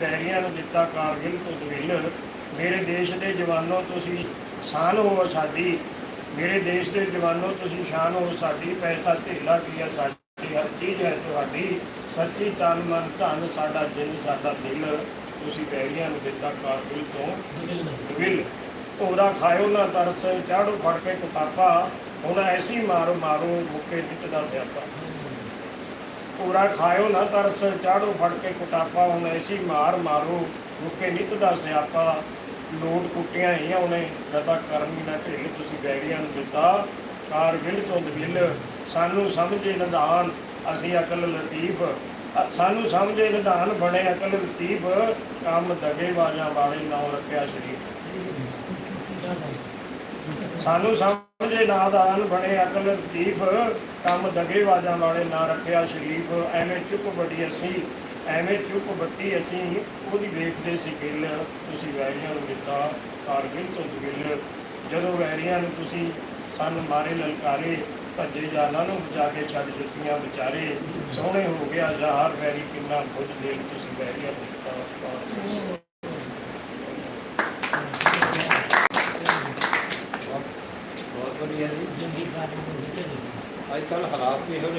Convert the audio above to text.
ਬੈਰੀਆਂ ਨੂੰ ਦਿੱਤਾ ਕਾਰਗਿਲ ਤੋਂ ਦਵਿਲ ਮੇਰੇ ਦੇਸ਼ ਦੇ ਜਵਾਨੋ, ਤੁਸੀਂ ਸ਼ਾਨ ਹੋ ਸਾਡੀ। ਮੇਰੇ ਦੇਸ਼ ਦੇ ਜਵਾਨੋ, ਤੁਸੀਂ ਸ਼ਾਨ ਹੋ ਸਾਡੀ। ਪੈਸਾ ਧੇਲਾ ਕੀ ਹੈ ਸਾਡੀ? ਹਰ ਚੀਜ਼ ਹੈ ਤੁਹਾਡੀ। ਸੱਚੀ ਤਨ ਮਨ ਧਨ ਸਾਡਾ ਦਿਲ ਸਾਡਾ ਦਿਲ। ਤੁਸੀਂ ਬੈਰੀਆਂ ਨੂੰ ਦਿੱਤਾ ਕਾਰਗਿਲ ਤੋਂ ਦਵਿਲ ਭੋਰਾ ਖਾਇਓ ਨਾ ਤਰਸ ਚਾੜੋ ਫੜ ਕੇ ਕੁਟਾਪਾ ਹੁਣ ਐਸੀ ਮਾਰੋ ਮਾਰੋ, ਮੁੱਕੇ ਵਿੱਚ ਦਾ ਸਿਆਪਾ। ਪੂਰਾ ਖਾਇਓ ਨਾ ਤਰਸ, ਚਾੜੋ ਫੜ ਕੇ ਕੁਟਾਪਾ, ਹੁਣ ਐਸੀ ਮਾਰ ਮਾਰੋ, ਰੁਕੇ ਨਿਤ ਦਾ ਸਿਆਪਾ। ਲੋਟ ਕੁੱਟੀਆਂ ਹੀ ਉਹਨੇ ਰਤਾ ਕਰਨੀ ਨਾ ਢਿੱਲ, ਤੁਸੀਂ ਬੈਰੀਆਂ ਨੂੰ ਦਿੱਤਾ। ਕਾਰ ਕਾਰਗਿਲ ਤੋਂ ਦਵਿਲ ਸਾਨੂੰ ਸਮਝੇ ਨਿਧਾਨ, ਅਸੀਂ ਅਕਲ ਲਤੀਫ। ਸਾਨੂੰ ਸਮਝੇ ਨਿਧਾਨ, ਬਣੇ ਅਕਲ ਲਤੀਫ। ਕੰਮ ਦਗੇ ਬਾਜਾਂ ਵਾਲੇ ਨਾਮ ਰੱਖਿਆ ਸ਼ਰੀਫ ਸਾਨੂੰ ਸਮਝੇ ਨਾਦਾਨ ਬਣੇ ਅਕਲ ਲਤੀਫ ਕੰਮ ਦਗੇ ਬਾਜਾਂ ਵਾਲੇ ਨਾ ਰੱਖਿਆ ਸ਼ਰੀਫ, ਐਵੇਂ ਚੁੱਪ ਵੱਡੀ ਅਸੀਂ, ਐਵੇਂ ਚੁੱਪ ਵੱਡੀ ਅਸੀਂ, ਉਹਦੀ ਵੇਖਦੇ ਸੀ ਗਿੱਲ, ਤੁਸੀਂ ਵੈਰੀਆਂ ਨੂੰ ਦਿੱਤਾ ਕਾਰਗਿਲ ਤੋਂ ਗਿੱਲ। ਜਦੋਂ ਵੈਰੀਆਂ ਨੂੰ ਤੁਸੀਂ ਸਾਨੂੰ ਮਾਰੇ ਲਲਕਾਰੇ, ਭੱਜੇ ਜਾਨਾਂ ਨੂੰ ਬਚਾ ਕੇ ਛੱਡ ਦਿੱਤੀਆਂ ਵਿਚਾਰੇ, ਸੋਹਣੇ ਹੋ ਗਿਆ ਜ਼ਹਾਰ ਵੈਰੀ ਕਿੰਨਾ ਬੁੱਝ ਦੇ ਤੁਸੀਂ ਵੈਰੀਆਂ ਨੂੰ ਦਿੱਤਾ। ਬਹੁਤ ਵਧੀਆ ਜੀ ਜੰਗੀ ਕਾਰਨ ਅੱਜ ਕੱਲ ਹਾਲਾਤ ਵੀ ਇਹੋ ਜਿਹੇ